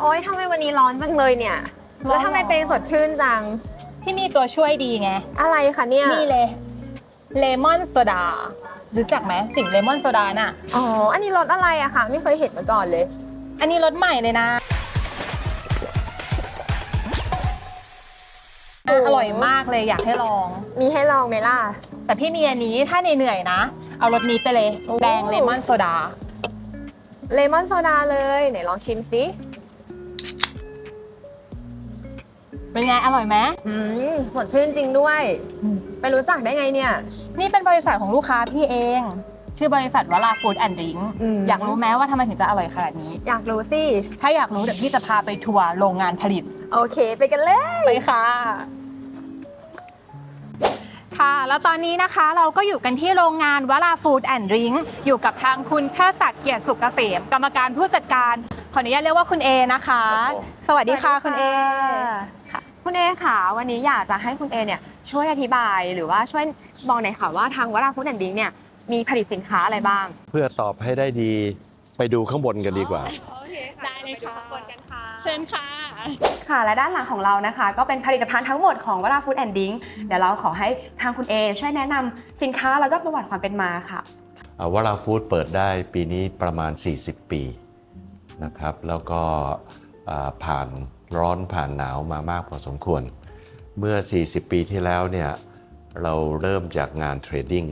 โอ๊ยทำไมวันนี้ร้อนจังเลยเนี่ย ร้อน แล้วทำไมเตงสดชื่นจังพี่มีตัวช่วยดีไง อะไรคะเนี่ย นี่เลยเลมอนโซดา รู้จักไหมสิ่งเลมอนโซดาน่ะ อ๋อ อันนี้รสอะไรอะคะไม่เคยเห็นมาก่อนเลย อันนี้รสใหม่เลยนะอร่อยมากเลยอยากให้ลอง มีให้ลองไหมล่ะ แต่พี่มีอันนี้ถ้าเหนื่อยๆนะ เอารสนี้ไปเลยโอ้ แดงเลมอนโซดา เลมอนโซดาเลย ไหนลองชิมสิ เป็นไง อร่อยไหมอืมสดชื่นจริงด้วย ไปรู้จักได้ไงเนี่ย นี่เป็นบริษัทของลูกค้าพี่เอง ชื่อบริษัทวลาฟู้ดแอนด์ดริงอืม อยากรู้ไหมว่าทำไมถึงจะอร่อยขนาดนี้ อยากรู้สิ ถ้าอยากรู้เดี๋ยวพี่จะพาไปทัวร์โรงงานผลิต โอเค ไปกันเลย ไปค่ะ ค่ะ แล้วตอนนี้นะคะเราก็อยู่กันที่โรงงานวลาฟู้ดแอนด์ดริงอยู่กับทางคุณเทิดศักดิ์เกียรติสุกเกษมกรรมการผู้จัดการขออนุญาตเรียกว่าคุณเอนะคะสวัสดีค่ะคุณเอค่ะ คุณเอค่ะ วันนี้อยากจะให้คุณเอเนี่ยช่วยอธิบายหรือว่าช่วยบอกหน่อยค่ะว่าทางวราฟู้ดแอนด์ดิ้งเนี่ยมีผลิตสินค้าอะไรบ้าง เพื่อตอบให้ได้ดี ไปดูข้างบนกันดีกว่า โอเคค่ะได้เลยค่ะไปดูข้างบนกันค่ะ เชิญค่ะ ค่ะ และด้านหลังของเรานะคะ ก็เป็นผลิตภัณฑ์ทั้งหมดของวราฟู้ดแอนด์ดิ้งเดี๋ยวเราขอให้ทางคุณเอช่วยแนะนำสินค้าแล้วก็ประวัติความเป็นมาค่ะ อ่าวราฟู้ดเปิดได้ปีนี้ประมาณ 40 ปีนะครับ แล้วก็อ่าผ่านร้อนผ่านหนาวมามากพอสมควร เมื่อ 40 ปีที่แล้วเนี่ยเราเริ่มจากงานเทรดดิ้ง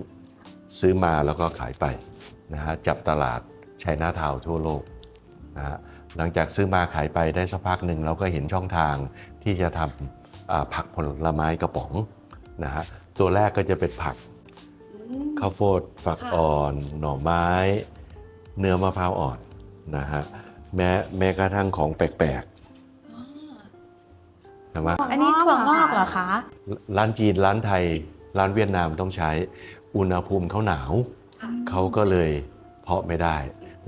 ซื้อมาแล้วก็ขายไปนะฮะจับตลาด ไชน่าทาวทั่วโลกนะฮะหลังจากซื้อมาขายไปได้สักพักหนึ่งเราก็เห็นช่องทางที่จะทำอ่าผักผลไม้กระป๋องนะฮะตัวแรกก็จะเป็นผักข้าวโพดฝักค่ะอ่อน หน่อไม้ เนื้อมะพร้าวอ่อนนะฮะแม้แม้กระทั่งของแปลกๆใช่ไหมอันนี้ถั่วงอกเหรอคะ ร้านจีนร้านไทย ร้านเวียดนามต้องใช้อุณหภูมิเขาหนาว เขาก็เลยเพาะไม่ได้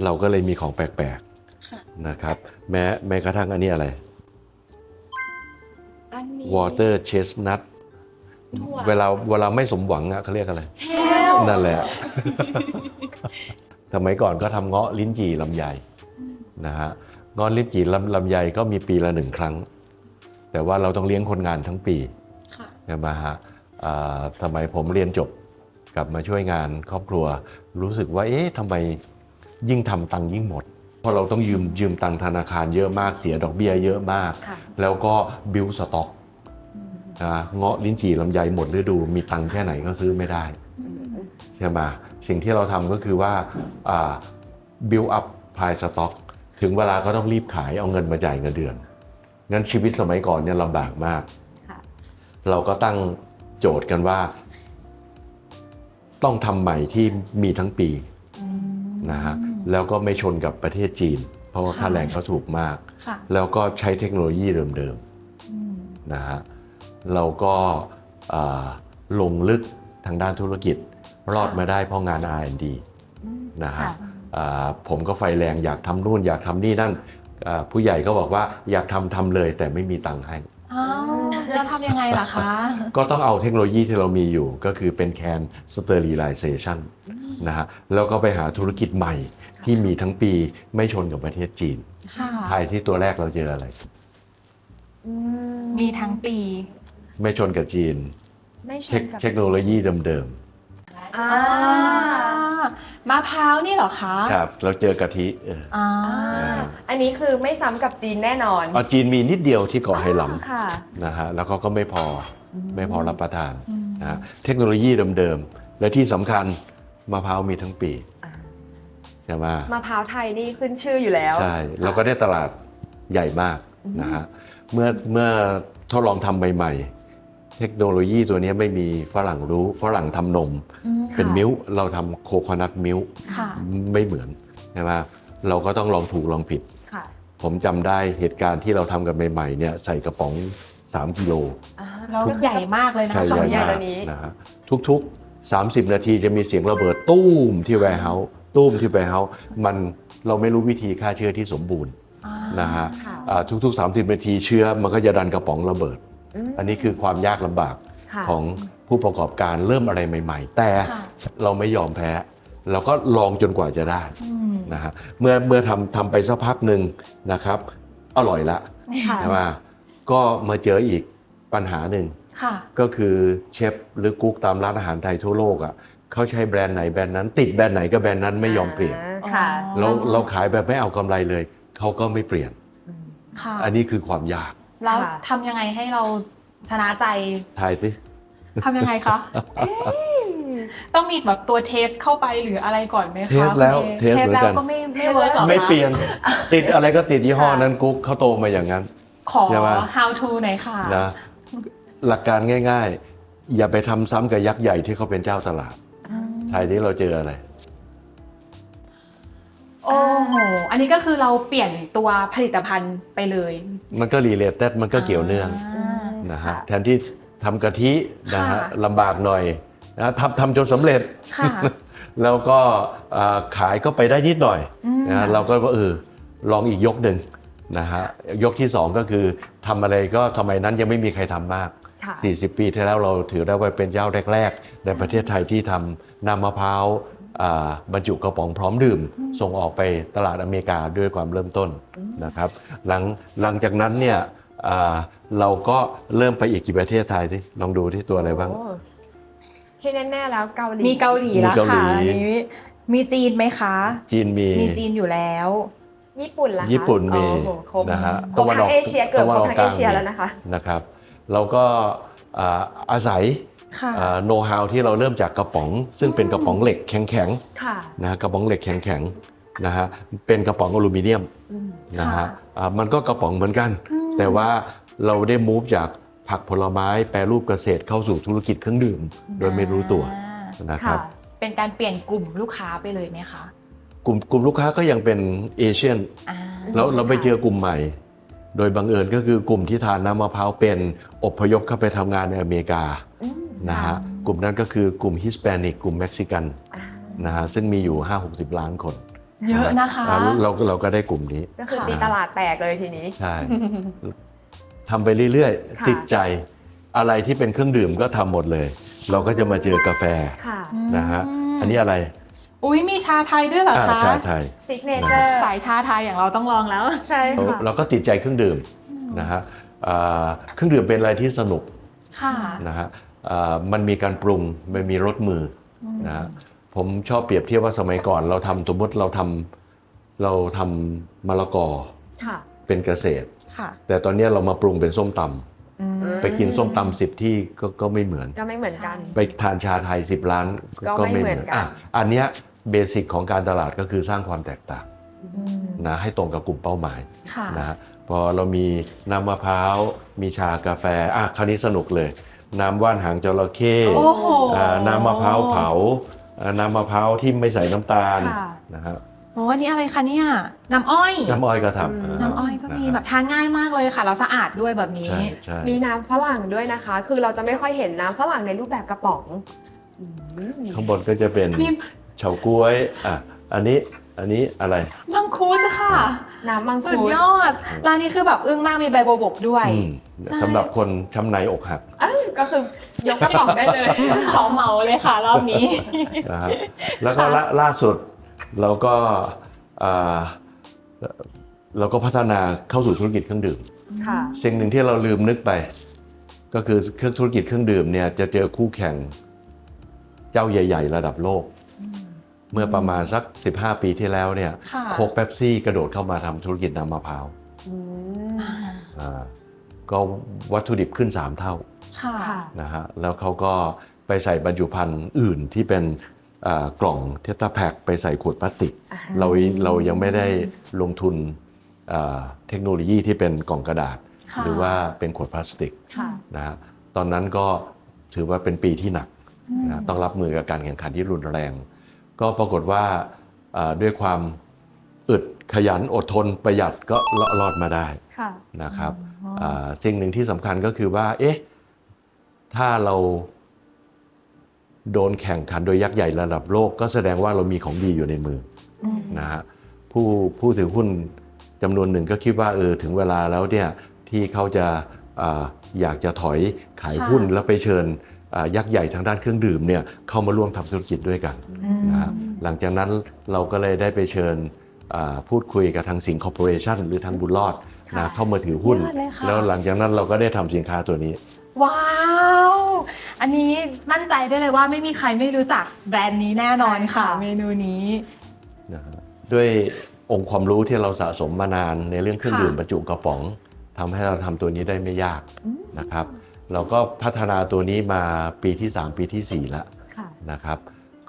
เราก็เลยมีของแปลกค่ะ ๆนะครับ แม้แม้กระทั่งอันนี้อะไร อันนี้ water chestnut ถั่ว เวลาเวลาไม่สมหวังอะเขาเรียกอะไรนั่นแหละ สมัยก่อนก็ทำเงาะลิ้นจี่ลำไยนะฮะ เงาะลิ้นจี่ลำลำไยก็มีปีละหนึ่งครั้ง แต่ว่าเราต้องเลี้ยงคนงานทั้งปีค่ะ ใช่ไหมฮะอ่าสมัยผมเรียนจบกลับมาช่วยงานครอบครัว รู้สึกว่าเอ๊ะทำไม ยิ่งทำตังค์ยิ่งหมด เพราะเราต้องยืมยืมตังค์ธนาคารเยอะมากเสียดอกเบี้ยเยอะมากค่ะแล้วก็บิลสต็อกนะเงาะลิ้นจี่ลำไยหมดฤดูมีตังค์แค่ไหนก็ซื้อไม่ได้ใช่ไหมสิ่งที่เราทำก็คือว่าบิลอัพพายสต็อกถึงเวลาก็ต้องรีบขายเอาเงินมาจ่ายเงินเดือนงั้นชีวิตสมัยก่อนเนี่ยลำบากมากค่ะเราก็ตั้งโจทย์กันว่า ต้องทำใหม่ที่มีทั้งปีนะฮะ แล้วก็ไม่ชนกับประเทศจีน เพราะว่าค่าแรงเขาถูกมากค่ะแล้วก็ใช้เทคโนโลยีเดิมๆนะฮะเราก็อ่าลงลึกทางด้านธุรกิจรอดมาได้เพราะงาน R&D นะฮะค่ะอ่าผมก็ไฟแรงอยากทำนู่นอยากทำนี่นั่นอ่าผู้ใหญ่ก็บอกว่าอยากทำทำเลยแต่ไม่มีตังค์ให้อ้าวแล้วทำยังไงล่ะคะ ก็ต้องเอาเทคโนโลยีที่เรามีอยู่ก็คือเป็นแคนสเตอริไลเซชัน นะฮะแล้วก็ไปหาธุรกิจใหม่ที่มีทั้งปีไม่ชนกับประเทศจีนค่ะทายที่ตัวแรกเราเจออะไร มีทั้งปี ไม่ชนกับจีน ไม่ชเทนคกับเทคโนโลยีเดิมอ่ามะพร้าวนี่เหรอคะๆครับเราเจอกะทิเออ อ่าอ่า อันนี้คือไม่ซ้ำกับจีนแน่นอนเอาจีนมีนิดเดียวที่เกาะไหหลค่ะำนะฮะแล้วก็ก็ไม่พอไม่พอรับประทานอืมนะฮะเทคโนโลยีเดิมๆและที่สำคัญ มะพร้าวมีทั้งปีอ่าใช่ไหมมะพร้าวไทยนี่ขึ้นชื่ออยู่แล้ว ใช่เราก็ได้ตลาดใหญ่มากนะฮะเมื่อเมื่อทดลองทำใหม่ ๆ เทคโนโลยีตัวนี้ไม่มีฝรั่งรู้ฝรั่งทำนม อืมเป็นค่ะมิ้วเราทำโคคอนัทมิ้วค่ะไม่เหมือนใช่ไหมเราก็ต้องลองถูกลองผิด ค่ะผมจำได้เหตุการณ์ที่เราทำกันใหม่ๆเนี่ยใส่กระป๋อง 3 กิโล อ่าแล้ว ใหญ่มากเลยนะใช่คะ ใหญ่ ใหญ่ตัมากวนี้ นะฮะทุกๆ 30 นาทีจะมีเสียงระเบิดตู้มที่แวร์เฮาส์ตู้มที่แวร์เฮาส์มันเราไม่รู้วิธีฆ่าเชื้อที่สมบูรณ์อ่านะฮะค่ะอ่าทุก ๆ 30 นาทีเชื้อมันก็จะดันกระป๋องระเบิดมอันนี้คือความยากลำบากค่ะของผู้ประกอบการเริ่มอะไรใหม่ ๆ แต่ค่ะเราไม่ยอมแพ้ เราก็ลองจนกว่าจะได้อืมนะฮะเมื่อเมื่อทำทำไปสักพักหนึ่งนะครับ อร่อยละค่ะใช่ไหมก็มาเจออีกปัญหาหนึ่งค่ะ ก็คือเชฟหรือกุ๊กตามร้านอาหารไทยทั่วโลกอะเขาใช้แบรนด์ไหนแบรนด์นั้น ติดแบรนด์ไหนก็แบรนด์นั้นไม่ยอมเปลี่ยนค่ะอ๋อเราเราขายแบบไม่เอากำไรเลยเขาก็ไม่เปลี่ยนค่ะอันนี้คือความยากแล้วค่ะทำยังไงให้เราชนะใจทายสิทำยังไงคะเอ๊ะต้องมีแบบตัวเทสเข้าไปหรืออะไรก่อนไหมคะ เทสแล้วคุณเทสเหมือนแล้วกันก็ไม่ไม่เวิร์กหรอคะไม่เปลี่ยน ติดอะไรก็ติดยี่ห้อค่ะนั้นกุ๊กเขาโตมาอย่างนั้น ขอใช่ไหม how to หน่อยค่ะนะ หลักการง่าย ๆ อย่าไปทำซ้ำกับยักษ์ใหญ่ที่เขาเป็นเจ้าตลาดไทยที่เราเจออะไร โอ้โห อันนี้ก็คือเราเปลี่ยนตัวผลิตภัณฑ์ไปเลย มันก็รีเลทแต่มันก็เกี่ยวเนื่องานะฮะค่ะแทนที่ทำกะทินะฮะค่ะลำบากหน่อยนะทำทำจนสำเร็จค่ะแล้วก็อ่าขายก็ไปได้นิดหน่อยอืมนะเราก็ว่าเออลองอีกยกหนึ่งนะฮะยกที่สองก็คือทำอะไรก็ทำไมนั้นยังไม่มีใครทำมากค่ะ 40 ปีที่แล้วเราถือได้ว่าเป็นเจ้าแรก ๆ ในประเทศไทยที่ทำน้ำมะพร้าวอ่าบรรจุกระป๋องพร้อมดื่ม ส่งออกไปตลาดอเมริกาด้วยความเริ่มต้นนะครับ หลังหลังจากนั้นเนี่ยอ่าเราก็เริ่มไปอีกกี่ประเทศไทยที่ลองดูที่ตัวอะไรบ้างโที่แน่ๆแล้วเกาหลีมีเกาหลีแล้วมีเกาหลีค่ะอันนี้มีจีนไหมคะ จีนมีมีจีนอยู่แล้ว ญี่ปุ่นล่ะคะญี่ปุ่นมีโอ้โหครบนะฮะครบทั้งเอเชียเกือบครบทั้งเอเชียตะวันออกกลางแล้วนะคะนะครับ เราก็อ่าอาศัยค่ะโน้ตฮาวที่เราเริ่มจากกระป๋อง ซึ่งเป็นกระป๋องเหล็กแข็งค่ะๆนะฮะกระป๋องเหล็กแข็งๆนะฮะเป็นกระป๋องอลูมิเนียมอืมนะค่ะฮะอ่ามันก็กระป๋องเหมือนกันอืมแต่ว่าเราได้มูฟจากผักผลไม้แปรรูปเกษตรเข้าสู่ธุรกิจเครื่องดื่ม โดยไม่รู้ตัวอ่านะครับเป็นการเปลี่ยนกลุ่มลูกค้าไปเลยไหมคะ กลุ่มกลุ่มลูกค้าก็ยังเป็นเอเชียนอ่าแล้วเราไปเจอกลุ่มใหม่ โดยบังเอิญก็คือกลุ่มที่ทานน้ำมะพร้าวเป็นอพยพเข้าไปทำงานในอเมริกาอืมนะฮะกลุ่มนั้นก็คือกลุ่มฮิสแปนิกกลุ่มเม็กซิกันอ่านะฮะซึ่งมีอยู่ 5-60 ล้านคน เยอะนะคะอ่าเราก็เราก็ได้กลุ่มนี้ ก็คือค่ะตีตลาดแตกเลยทีนี้ ใช่ทำไปเรื่อยค่ะๆติดใจอะไรที่เป็นเครื่องดื่มก็ทำหมดเลย เราก็จะมาเจอกาแฟค่ะนะฮะมอันนี้อะไร อุ้ยมีชาไทยด้วยเหรออ่าคะ ชาไทย ซิกเนเจอร์สายชาไทยอย่างเราต้องลองแล้ว ใช่เราค่ะเราก็ติดใจเครื่องดื่มนะฮะอ่าเครื่องดื่มเป็นอะไรที่สนุกค่ะนะฮะอ่ามันมีการปรุงมันมีรสมืออนะฮะผมชอบเปรียบเทียบว่าสมัยก่อน เราทำสมมติเราทำเราทำมะละกอค่ะเป็นเกษตรค่ะแต่ตอนนี้เรามาปรุงเป็นส้มตำอืมไปกินส้มตำสิบที่ก็ก็ไม่เหมือน ก็ไม่เหมือนกัน ไปทานชาไทย10ล้านก็ไม่เหมือนกันอะอันเนี้ย เบสิกของการตลาดก็คือสร้างความแตกต่างอืมนะให้ตรงกับกลุ่มเป้าหมายค่ะนะฮะพอเรามีน้ำมะพร้าวมีชากาแฟอะคราวนี้สนุกเลย น้ำว่านหางจระเข้โอ้โหอ่าน้ำมะพร้าวเผาอ่าน้ำมะพร้าวที่ไม่ใส่น้ำตาลค่ะนะฮะโอ้อันนี้อะไรคะเนี่ยน้ำอ้อยน้ำอ้อยก็อืมทำน้ำอ้อยก็มีนะฮะแบบทานง่ายมากเลยค่ะแล้วสะอาดด้วยแบบนี้ใช่ใช่มีน้ำฝรั่งด้วยนะคะ คือเราจะไม่ค่อยเห็นน้ำฝรั่งในรูปแบบกระป๋องอืมข้างบนก็จะเป็นมี เฉาก๊วยอะอันนี้อันนี้อะไร มังคุดค่ะ น้ำมังสุดคุดยอด ร้านนี้คือแบบอึ้งมากมีใบโบบกด้วย อืมใช่ สำหรับคนช้ำในอกหักเอ้ยก็คือยกกระป๋องได้เลย ขอเหมาเลยค่ะ รอบนี้ นะครับ แล้วก็ล่าล่าสุดเราก็อ่าเราก็พัฒนาเข้าสู่ธุรกิจเครื่องดื่ม ค่ะ สิ่งหนึ่งที่เราลืมนึกไป ก็คือเครื่องธุรกิจเครื่องดื่มเนี่ยจะเจอคู่แข่งเจ้าใหญ่ ๆ ระดับโลก เมื่อประมาณสัก 15 ปีที่แล้วเนี่ยค่ะโคกเป๊ปซี่กระโดดเข้ามาทำธุรกิจน้ำมะพร้าวอืมอ่าก็วัตถุดิบขึ้น 3 เท่าค่ะ ค่ะ นะฮะแล้วเขาก็ไปใส่บรรจุภัณฑ์อื่นที่เป็นอ่ากล่องเทตราแพ็คไปใส่ขวดพลาสติก อ่า เราเรายังไม่ได้ลงทุนอ่าเทคโนโลยีที่เป็นกล่องกระดาษ ค่ะ หรือว่าเป็นขวดพลาสติก ค่ะ นะฮะตอนนั้นก็ถือว่าเป็นปีที่หนักอืม นะต้องรับมือกับการแข่งขันที่รุนแรง ก็ปรากฏว่าอ่าด้วยความอึดขยันอดทนประหยัดก็รอดมาได้ค่ะนะครับอ๋ออ่าสิ่งหนึ่งที่สำคัญก็คือว่า เอ๊ะ ถ้าเราโดนแข่งขันโดยยักษ์ใหญ่ระดับโลก ก็แสดงว่าเรามีของดีอยู่ในมืออืมนะฮะผู้ผู้ถือหุ้นจำนวนหนึ่งก็คิดว่าเออถึงเวลาแล้วเนี่ยที่เขาจะอาอยากจะถอยขายหุ้นแล้วไปเชิญอ่า ยักษ์ใหญ่ทางด้านเครื่องดื่มเนี่ยเข้ามาร่วมทำธุรกิจด้วยกันอืมนะฮะหลังจากนั้นเราก็เลยได้ไปเชิญอ่าพูดคุยกับทางสิงห์คอร์ปอเรชันหรือทางบุญรอดค่ะนะเข้ามาถือหุ้นยอดเลยค่ะแล้วหลังจากนั้นเราก็ได้ทำสินค้าตัวนี้ ว้าว อันนี้มั่นใจได้เลยว่าไม่มีใครไม่รู้จักแบรนด์นี้แน่นอนค่ะใช่ค่ะเมนูนี้นะฮะด้วยองค์ความรู้ที่เราสะสมมานานในเรื่องเครื่องค่ะดื่มบรรจุกระป๋องทำให้เราทำตัวนี้ได้ไม่ยากนะครับ เราก็พัฒนาตัวนี้มาปีที่ 3 ปีทีสี่4 แล้วค่ะนะครับ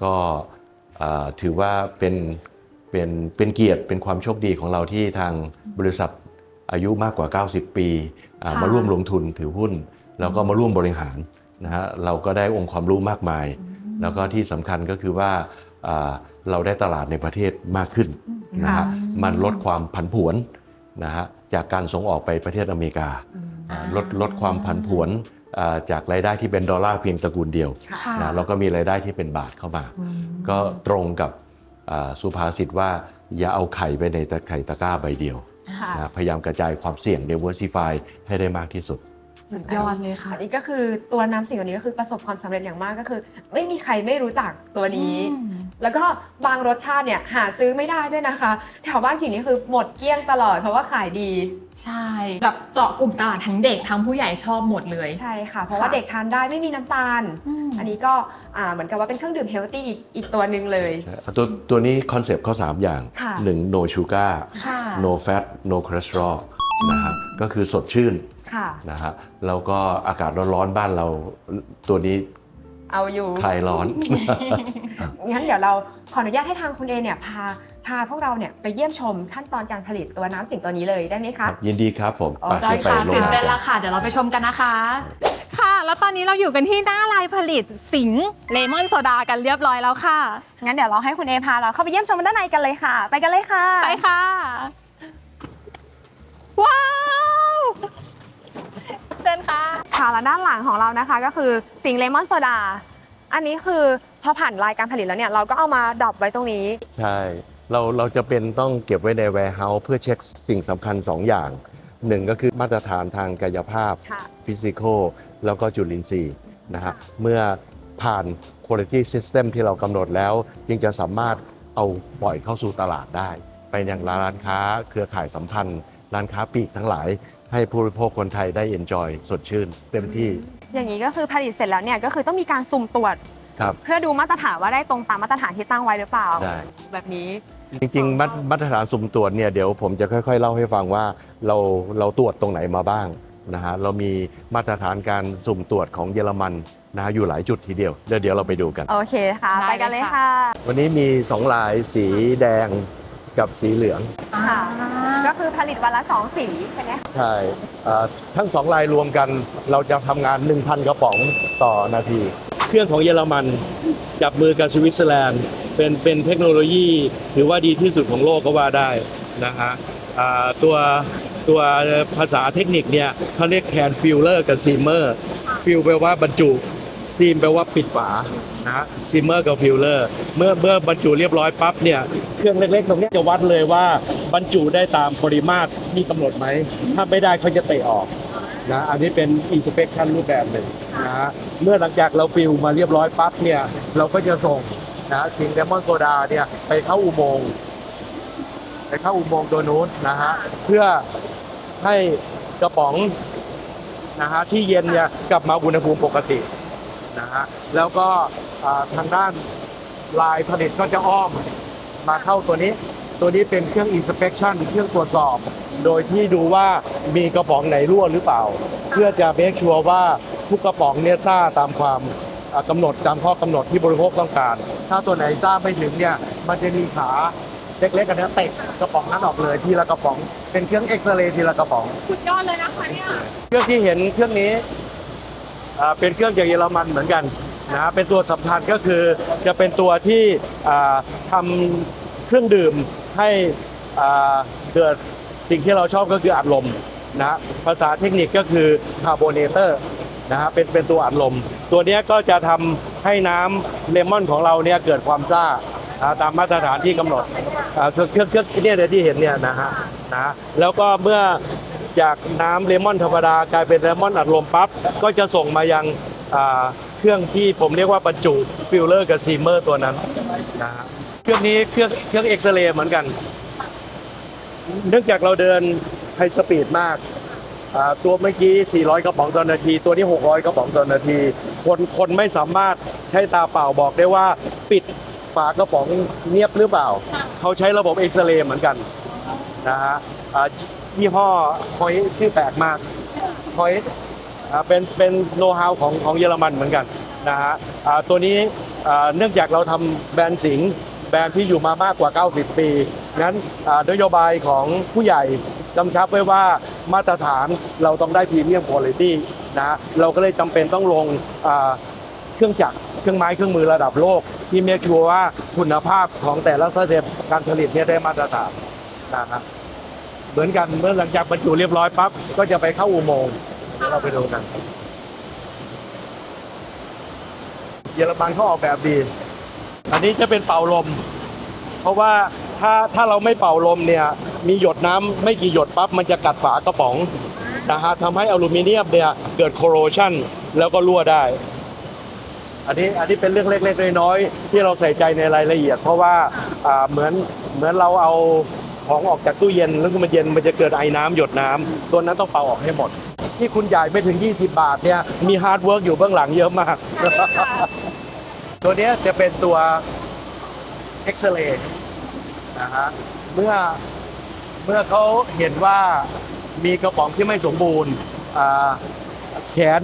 ก็เอ่อถือว่าเป็นเป็นเป็นเกียรติเป็นความโชคดีของเราที่ทางบริษัทอายุมากกว่า 90 ปีอ่าค่ะมาร่วมลงทุนถือหุ้น แล้วก็มาร่วมบริหารนะฮะเราก็ได้องค์ความรู้มากมาย แล้วก็ที่สำคัญก็คือว่าอ่าเราได้ตลาดในประเทศมากขึ้นนะค่ะฮะมันลดความผันผวน นะฮะจากการส่งออกไปประเทศอเมริกาอ่าลดลดความผันผวนอ่าจากรายได้ที่เป็นดอลลาร์เพียงตระกูลเดียวค่ะนะเราก็มีรายได้ที่เป็นบาทเข้ามาอืมก็ตรงกับอ่าสุภาษิตว่าอย่าเอาไข่ไปในตะไข่ตะกร้าใบเดียวค่ะนะพยายามกระจายความเสี่ยง diversify ให้ได้มากที่สุด สุดยอดเลยค่ะ อันนี้ก็คือตัวน้ำสิ่งตัวนี้ก็คือประสบความสำเร็จอย่างมากก็คือ ไม่มีใครไม่รู้จักตัวนี้อืมแล้วก็บางรสชาติเนี่ยหาซื้อไม่ได้ด้วยนะคะแถวบ้านกิ่งนี่คือหมดเกลี้ยงตลอดเพราะว่าขายดี ใช่แบบเจาะกลุ่มตลาดทั้งเด็กทั้งผู้ใหญ่ชอบหมดเลยใช่ค่ะ เพราะว่าค่ะเด็กทานได้ไม่มีน้ำตาลมอันนี้ก็อ่าเหมือนกับว่าเป็นเครื่องดื่มเฮลตี้อีกอีกตัวหนึ่งเลยใช่ตัวตัวนี้คอนเซปต์เขา3อย่างค่ะ1 no sugar ค่ะ no fat no cholesterol นะฮะก็คือสดชื่นค่ะนะฮะแล้วก็อากาศร้อนๆบ้านเราตัวนี้เอาอยู่คลายร้อน งั้นเดี๋ยวเราขออนุญาตให้ทางคุณเอเนี่ยพาพาพวกเราเนี่ยไปเยี่ยมชมขั้นตอนการผลิตตัวน้ำสิ่งตัวนี้เลยได้ไหมคะยินดีครับผมอ๋อไปได้ขึ้นไปค่ะลงตื่นมาเต้นกัแล้วค่ะ เดี๋ยวเราไปชมกันนะคะ ค่ะ แล้วตอนนี้เราอยู่กันที่หน้าลายผลิตสิงห์เลมอนโซดากันเรียบร้อยแล้วค่ะ งั้นเดี๋ยวเราให้คุณเอพาเราเข้าไปเยี่ยมชมด้านในกันเลยค่ะ ไปกันเลยค่ะ ไปค่ะ ว้าวเชิญค่ะค่ะและด้านหลังของเรานะคะก็คือสิงเลมอนโซดา อันนี้คือพอผ่านรายการผลิตแล้วเนี่ยเราก็เอามาดรอปไว้ตรงนี้ ใช่ เราเราจะเป็นต้องเก็บไว้ใน warehouse เพื่อเช็คสิ่งสำคัญ 2 อย่างหนึ่งก็คือมาตรฐานทางกายภาพค่ะ ฟิสิกอลแล้วก็จุลินทรีย์นะฮะเมื่อผ่าน quality system ที่เรากำหนดแล้ว จึงจะสามารถเอาปล่อยเข้าสู่ตลาดได้ ไปยังร้านค้าเครือข่ายสัมพันธ์ ร้านค้าปลีกทั้งหลาย ให้ผู้บริโภคคนไทยได้ enjoy สดชื่น เต็มที่อย่างนี้ก็คือผลิตเสร็จแล้วเนี่ยก็คือต้องมีการสุ่มตรวจ ครับ เพื่อดูมาตรฐานว่าได้ตรงตามมาตรฐานที่ตั้งไว้หรือเปล่า ได้ แบบนี้ จริงๆมามาตรฐานสุ่มตรวจเนี่ยเดี๋ยวผมจะค่อย ๆ เล่าให้ฟังว่าเราเราตรวจตรงไหนมาบ้างนะฮะเรามีมาตรฐานการสุ่มตรวจของเยอรมันนะฮะอยู่หลายจุดทีเดียวเดี๋ยวเดี๋ยวเราไปดูกัน โอเคค่ะ ได้ไปกันเลยเลยค่ะ ค่ะ วันนี้มี 2 ลายสีแดง กับสีเหลือง ค่ะ ก็คือผลิตวันละสองสีใช่ไหมคะใช่เอ่อทั้ง2ลายรวมกันเราจะทำงาน 1,000 กระป๋องต่อนาที เครื่องของเยอรมันจับมือกับสวิตเซอร์แลนด์เป็นเป็นเทคโนโลยีถือว่าดีที่สุดของโลกก็ว่าได้นะฮะอ่าตัวตัวภาษาเทคนิคเนี่ยเขาเรียกแคนฟิลเลอร์กับซีเมอร์ฟิลแปลว่าบรรจุ ซีมแปลว่าปิดฝานะฮะซีเมอร์กับฟิลเลอร์เมื่อเมื่อบรรจุเรียบร้อยปั๊บเนี่ยเครื่องเล็กๆตรงนี้จะวัดเลยว่าบรรจุได้ตามปริมาตรที่กำหนดไหม ถ้าไม่ได้เขาจะเตะออกนะอันนี้เป็น inspection รูปแบบหนึ่งนะฮะเมื่อหลังจากเราฟิลมาเรียบร้อยปั๊บเนี่ยเราก็จะส่งนะสิงเลมอนโซดาเนี่ยไปเข้าอุโมงค์ไปเข้าอุโมงค์ตัวนู้นนะฮะเพื่อให้กระป๋องนะฮะที่เย็นเนี่ยกลับมาอุณหภูมิปกติ นะฮะแล้วก็อ่าทางด้านลายผลิตก็จะอ้อมมาเข้าตัวนี้ ตัวนี้เป็นเครื่อง inspection เครื่องตรวจสอบ โดยที่ดูว่ามีกระป๋องไหนรั่วหรือเปล่า เพื่อจะเมคชัวร์ว่าทุกกระป๋องเนี่ยซ่าตามความอ่ากำหนดตามข้อกำหนดที่บริโภคต้องการ ถ้าตัวไหนซ่าไม่ถึงเนี่ยมันจะมีขาเล็กๆกันนี้ยเตะกระป๋องนั้นออกเลยทีละกระป๋อง เป็นเครื่องเอ็กซเรย์ทีละกระป๋องสุดยอดเลยนะคะเนี่ยเครื่องที่เห็นเครื่องนี้อ่า เป็นเครื่องจากเยอรมันเหมือนกันนะฮะเป็นตัวสำคัญก็คือจะเป็นตัวที่ทำเครื่องดื่มให้เกิดสิ่งที่เราชอบก็คืออัดลมนะฮะภาษาเทคนิคก็คือคาร์โบเนเตอร์นะฮะเป็นเป็นตัวอัดลม ตัวนี้ก็จะทำให้น้ำเลมอนของเราเนี่ยเกิดความซ่าตามมาตรฐานที่กำหนดเครื่องเครื่องเครื่องนี่ยเดี๋ยวที่เห็นเนี่ยนะฮะนะแล้วก็เมื่อ จากน้ำเลมอนธรรมดากลายเป็นเลมอนอัดลมปั๊บก็จะส่งมายังเครื่องที่ผมเรียกว่าบรรจุฟิลเลอร์กับซีเมอร์ตัวนั้นนะฮะเครื่องนี้เครื่องเครื่องเอ็กซเรย์เหมือนกัน เนื่องจากเราเดินไฮสปีดมากตัวเมื่อกี้ 400 กระป๋องต่อนาที ตัวนี้ 600 กระป๋องต่อนาที คนคนไม่สามารถใช้ตาเปล่าบอกได้ว่าปิดฝากระป๋องเงียบหรือเปล่า เขาใช้ระบบเอ็กซเรย์เหมือนกันนะฮะ ยี่ห้อคอยที่อแปลกมากคอยเป็นเป็นโน้ตฮาวของของเยอรมันเหมือนกันนะฮะตัวนี้เนื่องจากเราทำแบรนด์สิงแบรนด์ที่อยู่มามากกว่า 90 ปี งั้นนโยบายของผู้ใหญ่กำชับไว้ว่ามาตรฐานเราต้องได้พรีเมียมคุณภาพนะเราก็เลยจำเป็นต้องลงเครื่องจักรเครื่องไม้เครื่องมือระดับโลก ที่เมคชัวร์ว่าคุณภาพของแต่ละสเต็ปการผลิตเนี่ยได้มาตรฐานนะครับ เหมือนกันเมื่อหลังจากบรรจุเรียบร้อยปั๊บก็จะไปเข้าอุโมงค์เดี๋ยวเราไปดูกัน เยอรมันเขาออกแบบดี อันนี้จะเป็นเป่าลม เพราะว่าถ้าถ้าเราไม่เป่าลมเนี่ย มีหยดน้ำไม่กี่หยดปั๊บมันจะกัดฝากระป๋องนะฮะทำให้อลูมิเนียมเนี่ยเกิดโคโรชันแล้วก็รั่วได้ อันนี้อันนี้เป็นเรื่องเล็กๆน้อยๆที่เราใส่ใจในรายละเอียด เพราะว่าเหมือนเหมือนเราเอา ของออกจากตู้เย็นแล้วมันเย็นมันจะเกิดไอ้น้ำหยดน้ำตัวนั้นต้องเป่าออกให้หมด ที่คุณจ่ายไม่ถึง 20 บาทเนี่ยมีฮาร์ดเวิร์กอยู่เบื้องหลังเยอะมาก ตัวเนี้ยจะเป็นตัวเอ็กซเรย์นะฮะเมื่อเมื่อเขาเห็นว่ามีกระป๋องที่ไม่สมบูรณ์อ่าแขน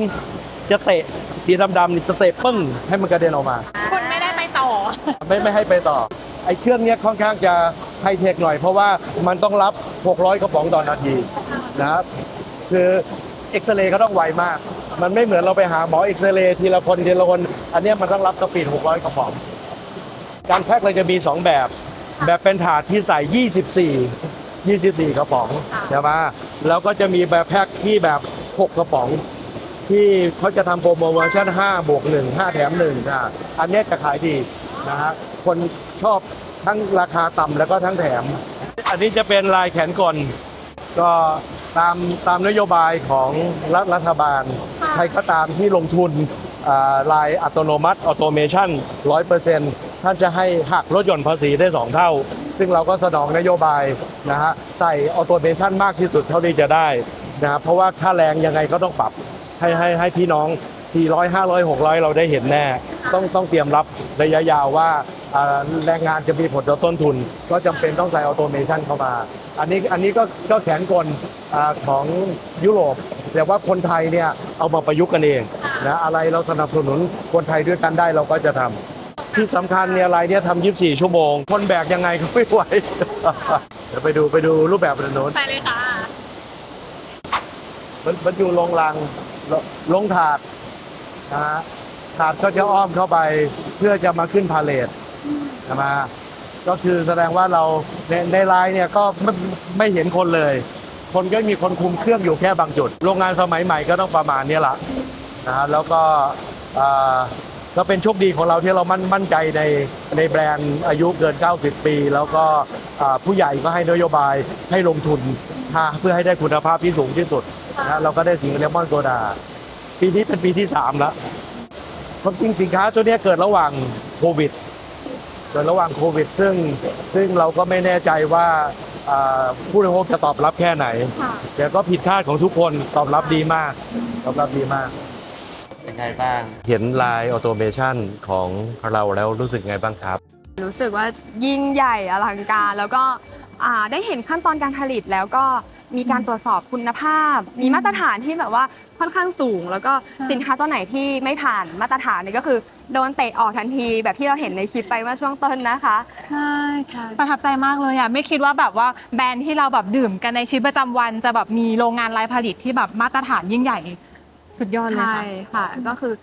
จะเตะสีดำๆนี่จะเตะปึ้งให้มันกระเด็นออกมา คุณไม่ได้ไปต่อ ไม่ไม่ให้ไปต่อ ไอ้เครื่องเนี้ยค่อนข้างจะ ไฮเทคหน่อยเพราะว่ามันต้องรับ 600 กระป๋องต่อนาทีนะครับคือเอ็กซเรย์เขาต้องไวมาก มันไม่เหมือนเราไปหาหมอเอ็กซเรย์ทีละคนทีละคน อันเนี้ยมันต้องรับสปีด 600 กระป๋อง การแพ็คเราจะมี 2 แบบ แบบเป็นถาดที่ใส่ 24 24 กระป๋องใช่ไหมแล้วก็จะมีแบบแพ็คที่แบบ 6 กระป๋อง ที่เขาจะทำโปรโมชั่น5บวก1 5 แถม1อะอันเนี้ยจะขายดีนะฮะคนชอบ ทั้งราคาต่ำแล้วก็ทั้งแถม อันนี้จะเป็นลายแขนกลก็ตามตามนโยบายของรัฐรัฐบาล ใครก็ตามที่ลงทุนอ่าลายอัตโนมัติออโตเมชัน100%ท่านจะให้หักลดหย่อนภาษีได้ 2 เท่า ซึ่งเราก็สนองนโยบายนะฮะใส่ออโตเมชันมากที่สุดเท่าที่จะได้นะเพราะว่าค่าแรงยังไงก็ต้องปรับให้ให้ให้พี่น้อง 400 500 600 เราได้เห็นแน่ ต้องต้องเตรียมรับระยะยาวว่าอ่า แรงงานจะมีผลต่อต้นทุน ก็จำเป็นต้องใส่ออโตเมชันเข้ามา อันนี้อันนี้ก็ก็แขนกลอาของยุโรปแต่ว่าคนไทยเนี่ยเอามาประยุกต์กันเองนะอะไรเราสนับสนุนคนไทยด้วยกันได้เราก็จะทำที่สำคัญเนี่ยอะไรเนี่ยทำ24ชั่วโมง คนแบกยังไงก็ไม่ไหวเดี๋ยวไปดูไปดูรูปแบบอันโน้นไปเลยค่ะมันมันอยู่ลงรังลลงถาดนะฮะถาดก็จะอ้อมเข้าไปเพื่อจะมาขึ้นพาเลท ใช่ไหมก็คือแสดงว่าเราในในไลน์เนี่ยก็ไม่ไม่เห็นคนเลย คนก็มีคนคุมเครื่องอยู่แค่บางจุด โรงงานสมัยใหม่ก็ต้องประมาณนี้ละนะฮะแล้วก็ก็เป็นโชคดีของเราที่เรามั่นมั่นใจในในแบรนด์อายุเกิน 90 ปี แล้วก็ผู้ใหญ่ก็ให้นโยบายให้ลงทุนเพื่อให้ได้คุณภาพที่สูงที่สุดนะเราก็ได้สิงห์เลมอนโซดา ปีนี้เป็นปีที่3แล้วความจริงสินค้าตัวนี้เกิดระหว่างโควิด เกิดระหว่างโควิด ซึ่งซึ่งเราก็ไม่แน่ใจว่าอ่าผู้บริโภคจะตอบรับแค่ไหน แต่ก็ผิดคาดของทุกคนตอบรับดีมาก ตอบรับดีมาก เป็นไงบ้าง เห็นลายออโตเมชันของเราแล้วรู้สึกไงบ้างครับ รู้สึกว่ายิ่งใหญ่อลังการแล้วก็อ่าได้เห็นขั้นตอนการผลิตแล้วก็ มีการตรวจสอบคุณภาพ มีมาตรฐานที่แบบว่าค่อนข้างสูง แล้วก็ใช่สินค้าตัวไหนที่ไม่ผ่านมาตรฐานนี่ก็คือโดนเตะออกทันทีแบบที่เราเห็นในคลิปไปเมื่อช่วงต้นนะคะ ใช่ประทับใจมากเลยอะไม่คิดว่าแบบว่าแบรนด์ที่เราแบบดื่มกันในชีวิตประจำวัน จะแบบมีโรงงานรายผลิตที่แบบมาตรฐานยิ่งใหญ่ สุดยอดเลยใช่ค่ะค่ะ ก็คือ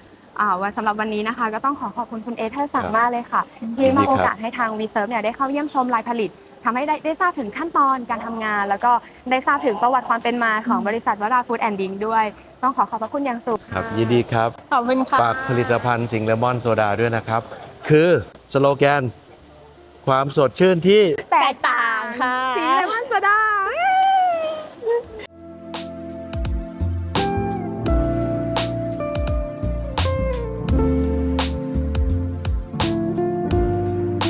อ่าวันสำหรับวันนี้นะคะ ก็ต้องขอขอบคุณคุณเอเธอร์สั่งครับมากเลยค่ะ ที่ยินดีมาครับโอกาสให้ทางวีเซิร์ฟเนี่ยได้เข้าเยี่ยมชมลายผลิต ทำให้ได้ได้ทราบถึงขั้นตอนการทำงาน แล้วก็ได้ทราบถึงประวัติความเป็นมาของบริษัทวราฟู้ดแอนด์ดิงด้วย ต้องขอขอบพระคุณอย่างสูงครับยินดีครับขอบคุณค่ะฝากผลิตภัณฑ์สิงห์เลมอนโซดาด้วยนะครับ คือสโลแกน ความสดชื่นที่แตแตกกต่างค่ะสีเลมอนโซดา